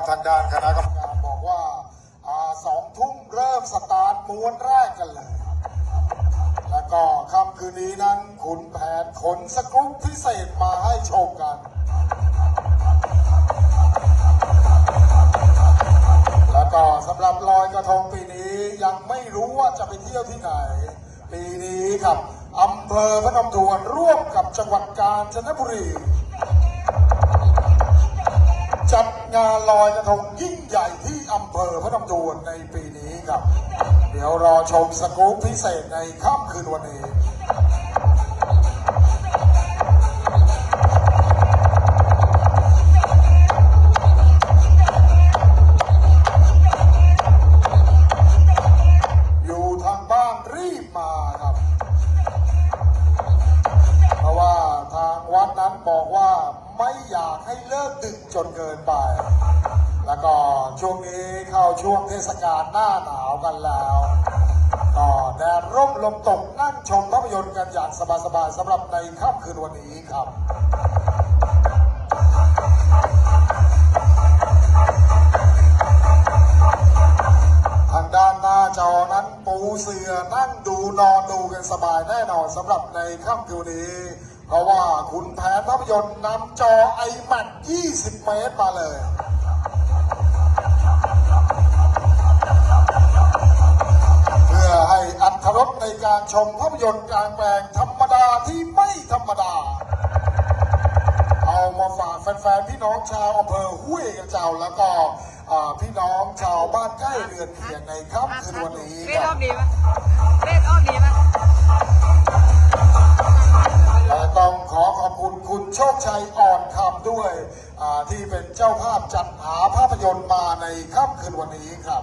นะับทางด้านคณะกรรมการบอกว่าสองทุ่มเริ่มสตาร์ทม้วนแรกกันเลย แล้วก็ค่ำคืนนี้นั้นขุนแผนขนสกุ๊ปพิเศษมาให้ชมกัน แล้วก็สำหรับลอยกระทงปีนี้ยังไม่รู้ว่าจะไปเที่ยวที่ไหน ปีนี้ครับอำเภอพระนมทวนร่วมกับจังหวัดกาญจนบุรี งานลอยกระทงยิ่งใหญ่ที่อำเภอพนมทวนในปีนี้ครับ เดี๋ยวรอชมสกู๊ปพิเศษในค่ำคืนวันนี้อยู่ทางบ้านรีบมาครับเพราะว่าทางวัดนั้นบอกว่า ไม่อยากให้เลิกดึกจนเกินไป แล้วก็ช่วงนี้เข้าช่วงเทศกาลหน้าหนาวกันแล้วก็แดดร่มลมตกนั่งชมภาพยนตร์กันอย่างสบายๆสำหรับในค่ำคืนวันนี้ครับทางด้านหน้าจอนั้นปูเสือนั่งดูนอนดูกันสบายแน่นอนสำหรับในค่ำคืนนี้ เพราะว่าคุณแผนภาพยนตร์นำจอ iMac 20 เมตรมาเลยเพื่อให้อัตรสในการชมภาพยนตร์กลางแปลงธรรมดาที่ไม่ธรรมดา เอามาฝากแฟนๆพี่น้องชาวอำเภอห้วยกระเจ้าแล้วก็พี่น้องชาวบ้านใกล้เรือนเคียงในค่ำคืนวันนี้ครับ โชคชัยอ่อนคำด้วยที่เป็นเจ้าภาพจัดหาภาพยนตร์มาในค่ำคืนวันนี้ครับ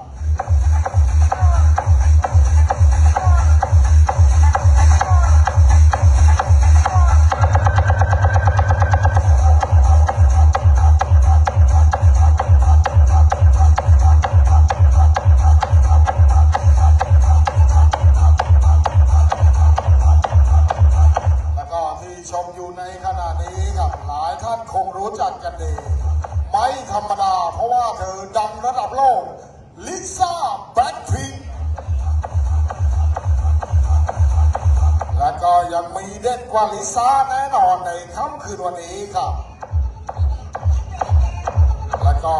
ชมอยู่ในขณะนี้ครับหลายท่านคงรู้จักกันดี ไม่ธรรมดาเพราะว่าเธอดังระดับโลกลิซ่าแบล็คพิงและก็ยังมีเด็ดกว่าลิซ่าแน่นอนในค่ำคืนวันนี้ครับ แล้วก็